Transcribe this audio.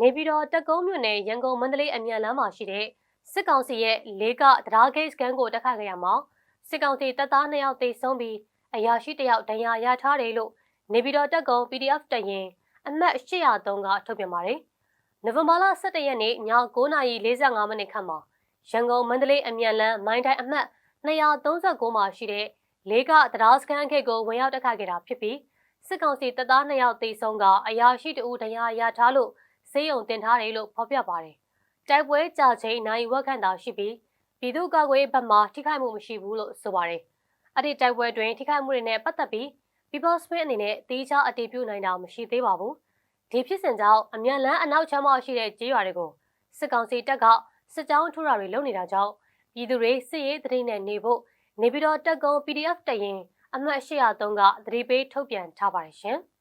နေပြည်တော်တက်ကုန်းမြို့နယ်ရန်ကုန်မန္တလေးအမြန်လမ်းမှာရှိတဲ့စစ်ကောင်စီရဲ့လေးကတရားဂိတ်စကန်ကိုတက်ခတ်ခဲ့ရမှာစစ်ကောင်စီတပ်သား2ယောက်သေဆုံးပြီးအရာရှိ1ယောက်ဒဏ်ရာရထားတယ်လို့နေပြည်တော်တက်ကုန်း PDF တရင်အမှတ်803ကထုတ်ပြန်ပါတယ်။နိုဝင်ဘာလ17ရက်နေ့ည9:45မိနစ်ခန့်မှာရန်ကုန်မန္တလေးအမြန်လမ်းမိုင်းတိုင်းအမှတ်239မှာရှိတဲ့လေးကတရားစကန်ဂိတ်ကိုဝင်ရောက်တက်ခတ်ခဲ့တာဖြစ်ပြီးစစ်ကောင်စီတပ်သား2ယောက်သေဆုံးကအရာရှိတဦးဒဏ်ရာရထားလို့ စေးရုံတင်ထားတယ်လို့ဖော်ပြပါတယ်။တိုက်ပွဲကြာချိန်နိုင်ဝက်ခန့်သာရှိပြီးပြည်သူ့ကာကွယ်ရေးဘက်မှထိခိုက်မှုမရှိဘူးလို့ဆိုပါတယ်။အဲ့ဒီတိုက်ပွဲတွင်ထိခိုက်မှုတွေနဲ့ပတ်သက်ပြီး People Space အနေနဲ့တေးခြားအတည်ပြုနိုင်တာမရှိသေးပါဘူး။ဒီဖြစ်စဉ်ကြောင့်အမြန်လန်းအနောက်ချမ်းမရှိတဲ့ကြေးရွာတွေကိုစစ်ကောင်စီတပ်ကစစ်ကြောင်းထူတာတွေလုပ်နေတာကြောင့်ပြည်သူတွေစစ်ရေးတရင်နဲ့နေဖို့နေပြည်တော်တက်ကုန်း PDF တရင်အမှတ်803ကသတိပေးထုတ်ပြန်ထားပါတယ်ရှင်။